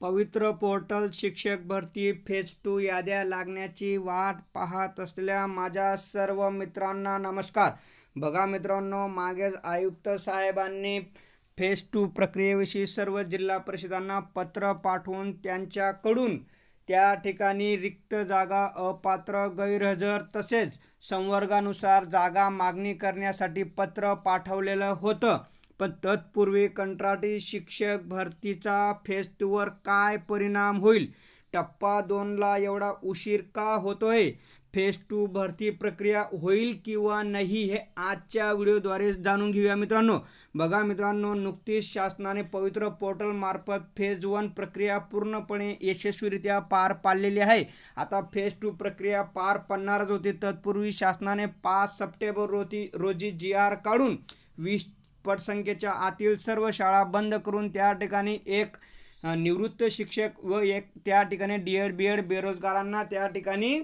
पवित्र पोर्टल शिक्षक भरती फेज टू याद्या लागण्याची वाट पाहत असलेल्या माझ्या सर्व मित्रांना नमस्कार. बघा मित्रांनो मागेच आयुक्त साहेबांनी फेज टू प्रक्रियेविषयी सर्व जिल्हा परिषदांना पत्र पाठवून त्यांच्याकडून त्या ठिकाणी रिक्त जागा अपात्र गैरहजर तसेच संवर्गानुसार जागा मागणी करण्यासाठी पत्र पाठवलेलं होतं. पण तत्पूर्वी कंत्राटी शिक्षक भरतीचा फेज टूवर काय परिणाम होईल? टप्पा दोनला एवढा उशीर का होतोय? फेज टू भरती प्रक्रिया होईल किंवा नाही हे आजच्या व्हिडिओद्वारे जाणून घेऊया मित्रांनो. बघा मित्रांनो नुकतीच शासनाने पवित्र पोर्टल मार्फत फेज वन प्रक्रिया पूर्णपणे यशस्वीरित्या पार पाडलेली आहे. आता फेज टू प्रक्रिया पार पडणारच होती. तत्पूर्वी शासनाने पाच सप्टेंबर रोजी रोजी जी आर काढून वीस पटसंख्येच्या आतील सर्व शाळा बंद करून त्या ठिकाणी एक निवृत्त शिक्षक व एक त्या ठिकाणी डी एड बी एड बेरोजगारांना त्या ठिकाणी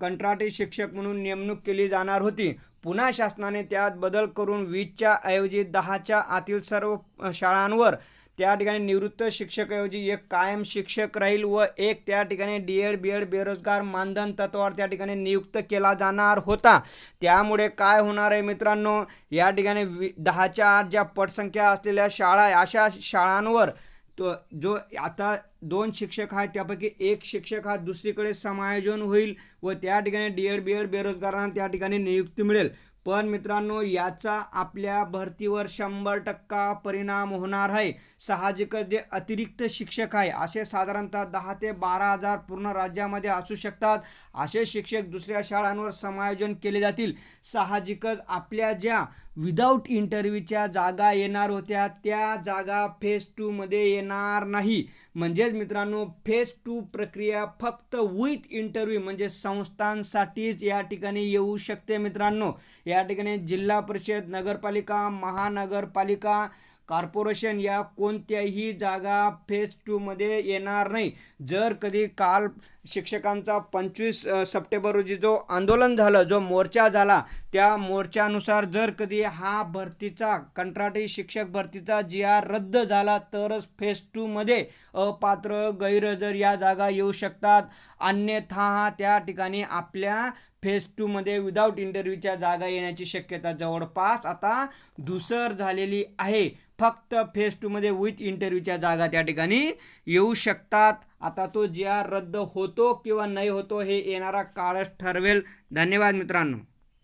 कंत्राटी शिक्षक म्हणून नेमणूक केली जाणार होती. पुन्हा शासनाने त्यात बदल करून वीसच्या ऐवजी दहाच्या आतील सर्व शाळांवर त्या ठिकाणी निवृत्त शिक्षकऐवजी एक कायम शिक्षक राहील व एक त्या ठिकाणी डी एड बी एड बेरोजगार मानधन तत्वावर त्या ठिकाणी नियुक्त केला जाणार होता. त्यामुळे काय होणार आहे मित्रांनो? या ठिकाणी वी दहाच्या आठ ज्या पटसंख्या असलेल्या शाळा अशा शाळांवर तो जो आता दोन शिक्षक आहेत त्यापैकी एक शिक्षक हा दुसरीकडे समायोजन होईल व त्या ठिकाणी डी एड बी एड बेरोजगारांना त्या ठिकाणी नियुक्ती मिळेल. पण मित्रांनो याचा आपल्या भरतीवर शंभर टक्का परिणाम होणार आहे. साहजिकच जे अतिरिक्त शिक्षक आहे असे साधारणतः दहा ते बारा हजार पूर्ण राज्यामध्ये असू शकतात. असे शिक्षक दुसऱ्या शाळांवर समायोजन केले जातील. साहजिकच आपल्या ज्या विदाऊट इंटरव्ह्यूच्या जागा येणार होत्या त्या जागा फेज टूमध्ये येणार नाही. म्हणजेच मित्रांनो फेज टू प्रक्रिया फक्त विथ इंटरव्ह्यू म्हणजे संस्थांसाठीच या ठिकाणी येऊ शकते मित्रांनो. या ठिकाणी जिल्हा परिषद नगरपालिका महानगरपालिका कॉर्पोरेशन या कोणत्याही जागा फेज टूमध्ये येणार नाही. जर कधी काल शिक्षकांचा पंचवीस सप्टेंबर रोजी जो आंदोलन झालं जो मोर्चा झाला त्या मोर्चानुसार जर कधी हा भरतीचा कंत्राटी शिक्षक भरतीचा जी आर रद्द झाला तरच फेज टूमध्ये अपात्र गैरहजर या जागा येऊ शकतात. अन्यथा त्या ठिकाणी आपल्या फेज टूमध्ये विदाऊट इंटरव्ह्यूच्या जागा येण्याची शक्यता जवळपास आता धुसर झालेली आहे. फक्त फेज टूमध्ये विथ इंटरव्ह्यूच्या जागा त्या ठिकाणी येऊ शकतात. आता तो ज्या रद्द होतो किंवा नाही होतो हे येणारा काळच ठरवेल. धन्यवाद मित्रांनो.